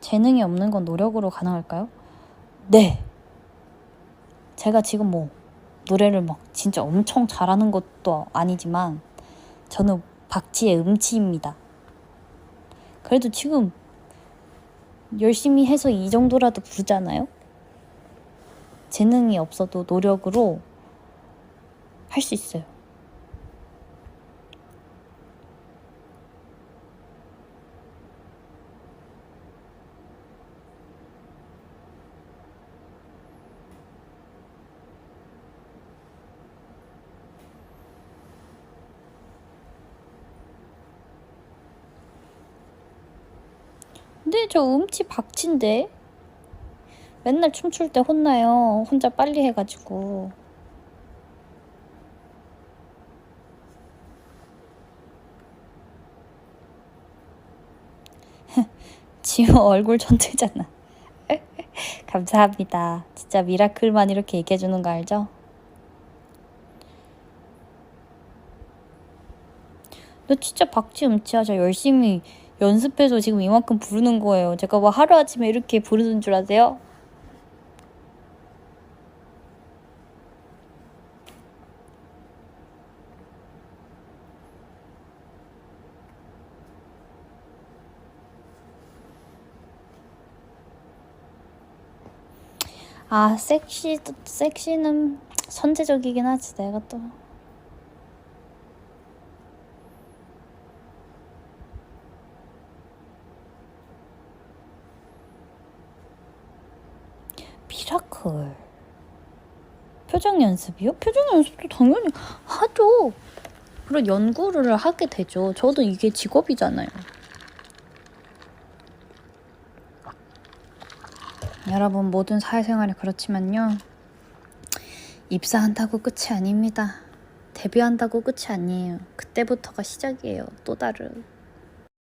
재능이 없는 건 노력으로 가능할까요? 네. 제가 지금 뭐 노래를 막 진짜 엄청 잘하는 것도 아니지만 저는 박치의 음치입니다. 그래도 지금 열심히 해서 이 정도라도 부르잖아요? 재능이 없어도 노력으로 할 수 있어요. 근데 저 음치 박치인데 맨날 춤출 때 혼나요. 혼자 빨리 해가지고. 지호 얼굴 전체잖아. 감사합니다. 진짜 미라클만 이렇게 얘기해주는 거 알죠? 너 진짜 박쥐 음치하자 열심히 연습해서 지금 이만큼 부르는 거예요. 제가 뭐 하루아침에 이렇게 부르는 줄 아세요? 아, 섹시, 섹시는 선제적이긴 하지, 내가 또. 미라클. 표정 연습이요? 표정 연습도 당연히 하죠. 그런 연구를 하게 되죠. 저도 이게 직업이잖아요. 여러분 모든 사회생활이 그렇지만요. 입사한다고 끝이 아닙니다. 데뷔한다고 끝이 아니에요. 그때부터가 시작이에요. 또 다른.